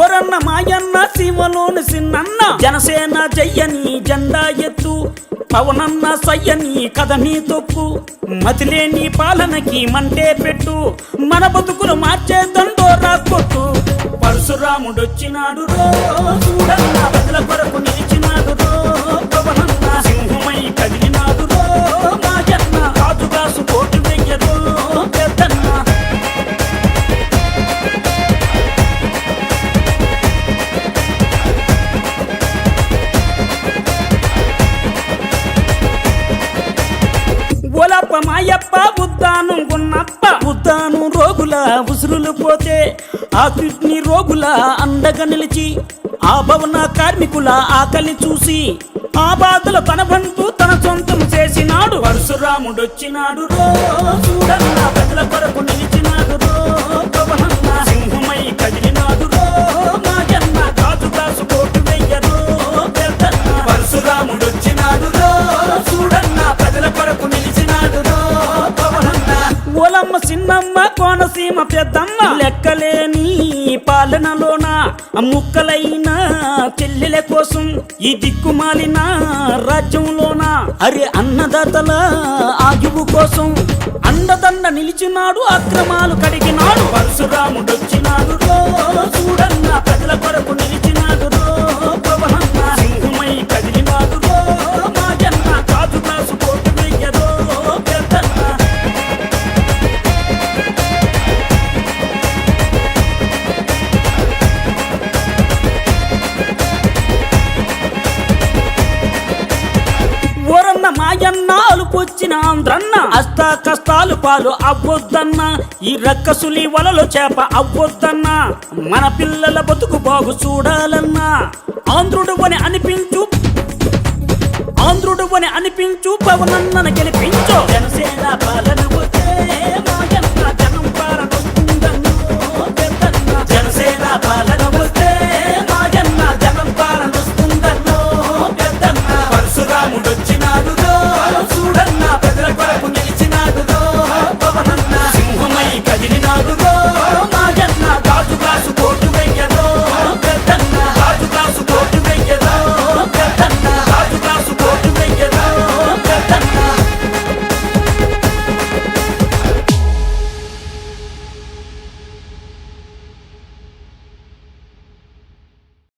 ఓరన్న మాయన్న సీమలోని సిన్నన్న జనసేన జయ్యని జెండా ఎత్తు పవనన్న సయ్యని కథని తొక్కు. మతిలేని పాలనకి మంటే పెట్టు మన బతుకులు మార్చే దండోరా కొట్టు. పరశురాముడొచ్చినాడు రో చూడన్న బదుల కొరకు నిలిచినాడు ఓలప్ప మాయప్ప ఉద్దాను గున్నప్ప. ఉద్దాను రోగుల ఉసురులు పోతే ఆ కిడ్నీ రోగుల అండగా నిలిచి ఆ భవన కార్మికుల ఆకలి చూసి ఆ బాధలు తన బంటు తన సొంతం చేసినాడు. పరశురాముడొచ్చినాడు రో చూడన్న ప్రజల కొరకు లెక్కలేని పాలనలోన ముక్కలైన చెల్లెల కోసం ఈ దిక్కుమాలిన రాజ్యంలోన అరే అన్నదాతల ఆయువు కోసం అండదండ నిలిచినాడు అక్రమాలు కడిగినాడు. పరశురాముడు వచ్చినాడు చూడన్న ప్రజల కొరకు వచ్చినాంద్రన్న అష్ట కష్టాలు పాలు అవ్వొద్దన్న. ఈ రక్కసులి వలలో చేప అవ్వొద్దన్న. మన పిల్లల బతుకు బాగు చూడాలన్నా. ఆంధ్రుడు అని అనిపించు. ఆంధ్రుడు అని అనిపించు. పవనన్నను గెలిపించు. జనసేన